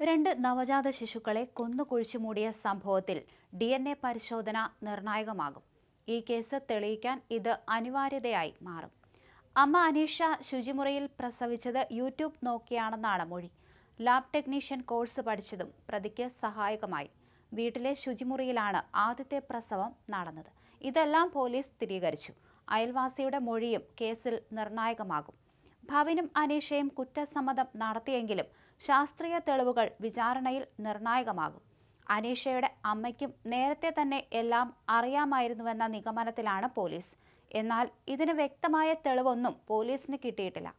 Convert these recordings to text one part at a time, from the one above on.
രണ്ട് നവജാത ശിശുക്കളെ കൊന്നുകുഴിച്ചു മൂടിയ സംഭവത്തിൽ ഡി എൻ എ പരിശോധന നിർണായകമാകും. ഈ കേസ് തെളിയിക്കാൻ ഇത് അനിവാര്യതയായി മാറും. അമ്മ അനീഷ ശുചിമുറിയിൽ പ്രസവിച്ചത് യൂട്യൂബ് നോക്കിയാണെന്നാണ് മൊഴി. ലാബ് ടെക്നീഷ്യൻ കോഴ്സ് പഠിച്ചതും പ്രതിക്ക് സഹായകമായി. വീട്ടിലെ ശുചിമുറിയിലാണ് ആദ്യത്തെ പ്രസവം നടന്നത്. ഇതെല്ലാം പോലീസ് സ്ഥിരീകരിച്ചു. അയൽവാസിയുടെ മൊഴിയും കേസിൽ നിർണായകമാകും. ഭവിനും അനീഷയും കുറ്റസമ്മതം നടത്തിയെങ്കിലും ശാസ്ത്രീയ തെളിവുകൾ വിചാരണയിൽ നിർണായകമാകും. അനീഷയുടെ അമ്മയ്ക്കും നേരത്തെ തന്നെ എല്ലാം അറിയാമായിരുന്നുവെന്ന നിഗമനത്തിലാണ് പോലീസ്. എന്നാൽ ഇതിന് വ്യക്തമായ തെളിവൊന്നും പോലീസിന് കിട്ടിയിട്ടില്ല.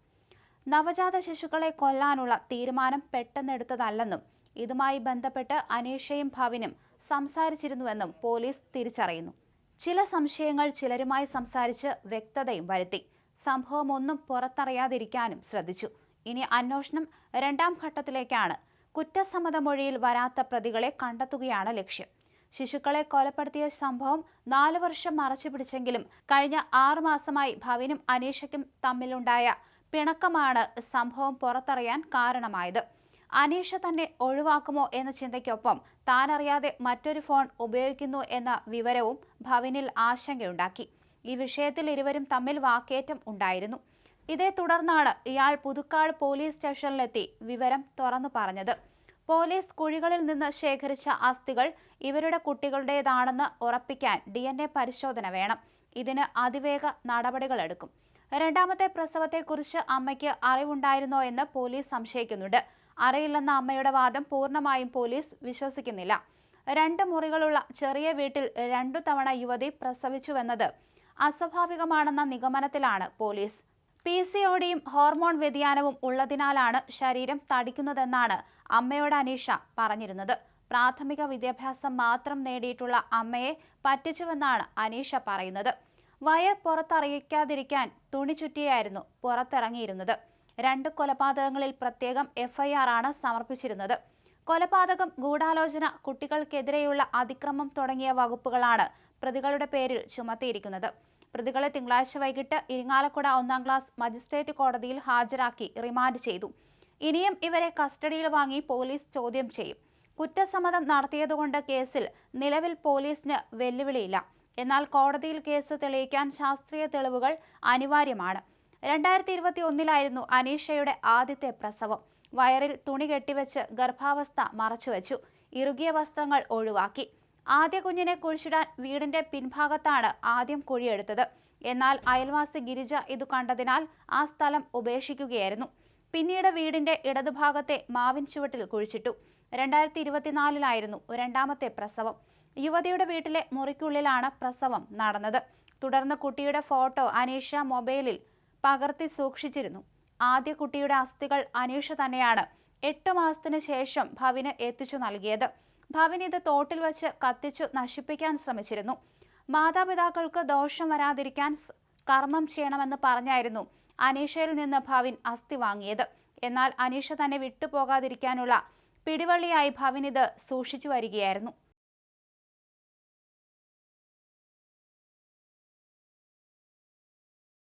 നവജാത ശിശുക്കളെ കൊല്ലാനുള്ള തീരുമാനം പെട്ടെന്നെടുത്തതല്ലെന്നും ഇതുമായി ബന്ധപ്പെട്ട് അനീഷയും ഭവിനും സംസാരിച്ചിരുന്നുവെന്നും പോലീസ് തിരിച്ചറിയുന്നു. ചില സംശയങ്ങൾ ചിലരുമായി സംസാരിച്ച് വ്യക്തതയും വരുത്തി. സംഭവമൊന്നും പുറത്തറിയാതിരിക്കാനും ശ്രദ്ധിച്ചു. ഇനി അന്വേഷണം രണ്ടാം ഘട്ടത്തിലേക്കാണ്. കുറ്റസമ്മതമൊഴിയിൽ വരാത്ത പ്രതികളെ കണ്ടെത്തുകയാണ് ലക്ഷ്യം. ശിശുക്കളെ കൊലപ്പെടുത്തിയ സംഭവം നാലു വർഷം മറച്ചു പിടിച്ചെങ്കിലും കഴിഞ്ഞ ആറു മാസമായി ഭവിനും അനീഷയ്ക്കും തമ്മിലുണ്ടായ പിണക്കമാണ് സംഭവം പുറത്തറിയാൻ കാരണമായത്. അനീഷ തന്നെ ഒഴിവാക്കുമോ എന്ന ചിന്തയ്ക്കൊപ്പം താനറിയാതെ മറ്റൊരു ഫോൺ ഉപയോഗിക്കുന്നു എന്ന വിവരവും ഭവിനിൽ ആശങ്കയുണ്ടാക്കി. ഈ വിഷയത്തിൽ ഇരുവരും തമ്മിൽ വാക്കേറ്റം ഉണ്ടായിരുന്നു. ഇതേ തുടർന്നാണ് ഇയാൾ പുതുക്കാട് പോലീസ് സ്റ്റേഷനിലെത്തി വിവരം തുറന്നു പറഞ്ഞത്. പോലീസ് കുഴികളിൽ നിന്ന് ശേഖരിച്ച അസ്ഥികൾ ഇവരുടെ കുട്ടികളുടേതാണെന്ന് ഉറപ്പിക്കാൻ ഡി എൻ എ പരിശോധന വേണം. ഇതിന് അതിവേഗ നടപടികളെടുക്കും രണ്ടാമത്തെ പ്രസവത്തെക്കുറിച്ച് അമ്മയ്ക്ക് അറിവുണ്ടായിരുന്നോ എന്ന് പോലീസ് സംശയിക്കുന്നുണ്ട്. അറിയില്ലെന്ന അമ്മയുടെ വാദം പൂർണമായും പോലീസ് വിശ്വസിക്കുന്നില്ല. രണ്ട് മുറികളുള്ള ചെറിയ വീട്ടിൽ രണ്ടു തവണ യുവതി പ്രസവിച്ചുവെന്നത് അസ്വാഭാവികമാണെന്ന നിഗമനത്തിലാണ് പോലീസ്. പി സി ഒടിയും ഹോർമോൺ വ്യതിയാനവും ഉള്ളതിനാലാണ് ശരീരം തടിക്കുന്നതെന്നാണ് അമ്മയോട് അനീഷ പറഞ്ഞിരുന്നത്. പ്രാഥമിക വിദ്യാഭ്യാസം മാത്രം നേടിയിട്ടുള്ള അമ്മയെ പറ്റിച്ചുവെന്നാണ് അനീഷ പറയുന്നത്. വയർ പുറത്തറിയിക്കാതിരിക്കാൻ തുണി ചുറ്റിയായിരുന്നു പുറത്തിറങ്ങിയിരുന്നത്. രണ്ട് കൊലപാതകങ്ങളിൽ പ്രത്യേകം എഫ്ഐആർ ആണ് സമർപ്പിച്ചിരുന്നത്. കൊലപാതകം ഗൂഢാലോചന കുട്ടികൾക്കെതിരെയുള്ള അതിക്രമം തുടങ്ങിയ വകുപ്പുകളാണ് പ്രതികളുടെ പേരിൽ ചുമത്തിയിരിക്കുന്നത്. പ്രതികളെ തിങ്കളാഴ്ച വൈകിട്ട് ഇരിങ്ങാലക്കുട ഒന്നാം ക്ലാസ് മജിസ്ട്രേറ്റ് കോടതിയിൽ ഹാജരാക്കി റിമാൻഡ് ചെയ്തു. ഇനിയും ഇവരെ കസ്റ്റഡിയിൽ വാങ്ങി പോലീസ് ചോദ്യം ചെയ്യും. കുറ്റസമ്മതം നടത്തിയതുകൊണ്ട് കേസിൽ നിലവിൽ പോലീസിന് വെല്ലുവിളിയില്ല. എന്നാൽ കോടതിയിൽ കേസ് തെളിയിക്കാൻ ശാസ്ത്രീയ തെളിവുകൾ അനിവാര്യമാണ്. രണ്ടായിരത്തി ഇരുപത്തി ഒന്നിലായിരുന്നു അനീഷയുടെ ആദ്യത്തെ പ്രസവം. വയറിൽ തുണി കെട്ടിവെച്ച് ഗർഭാവസ്ഥ മറച്ചുവെച്ചു. ഇറുകിയ വസ്ത്രങ്ങൾ ഒഴിവാക്കി. ആദ്യ കുഞ്ഞിനെ കുഴിച്ചിടാൻ വീടിന്റെ പിൻഭാഗത്താണ് ആദ്യം കുഴിയെടുത്തത്. എന്നാൽ അയൽവാസി ഗിരിജ ഇത് കണ്ടതിനാൽ ആ സ്ഥലം ഉപേക്ഷിക്കുകയായിരുന്നു. പിന്നീട് വീടിന്റെ ഇടതുഭാഗത്തെ മാവിൻ ചുവട്ടിൽ കുഴിച്ചിട്ടു. രണ്ടായിരത്തി ഇരുപത്തിനാലിലായിരുന്നു രണ്ടാമത്തെ പ്രസവം. യുവതിയുടെ വീട്ടിലെ മുറിക്കുള്ളിലാണ് പ്രസവം നടന്നത്. തുടർന്ന് കുട്ടിയുടെ ഫോട്ടോ അനീഷ മൊബൈലിൽ പകർത്തി സൂക്ഷിച്ചിരുന്നു. ആദ്യ കുട്ടിയുടെ അസ്ഥികൾ അനീഷ തന്നെയാണ്. എട്ട് മാസത്തിന് ശേഷം ഭവിന് എത്തിച്ചു നൽകിയത്. ഭവിൻ ഇത് തോട്ടിൽ വച്ച് കത്തിച്ചു നശിപ്പിക്കാൻ ശ്രമിച്ചിരുന്നു. മാതാപിതാക്കൾക്ക് ദോഷം വരാതിരിക്കാൻ കർമ്മം ചെയ്യണമെന്ന് പറഞ്ഞായിരുന്നു അനീഷയിൽ നിന്ന് ഭവിൻ അസ്ഥി വാങ്ങിയത്. എന്നാൽ അനീഷ തന്നെ വിട്ടുപോകാതിരിക്കാനുള്ള പിടിവള്ളിയായി ഭവിൻ ഇത് സൂക്ഷിച്ചു വരികയായിരുന്നു.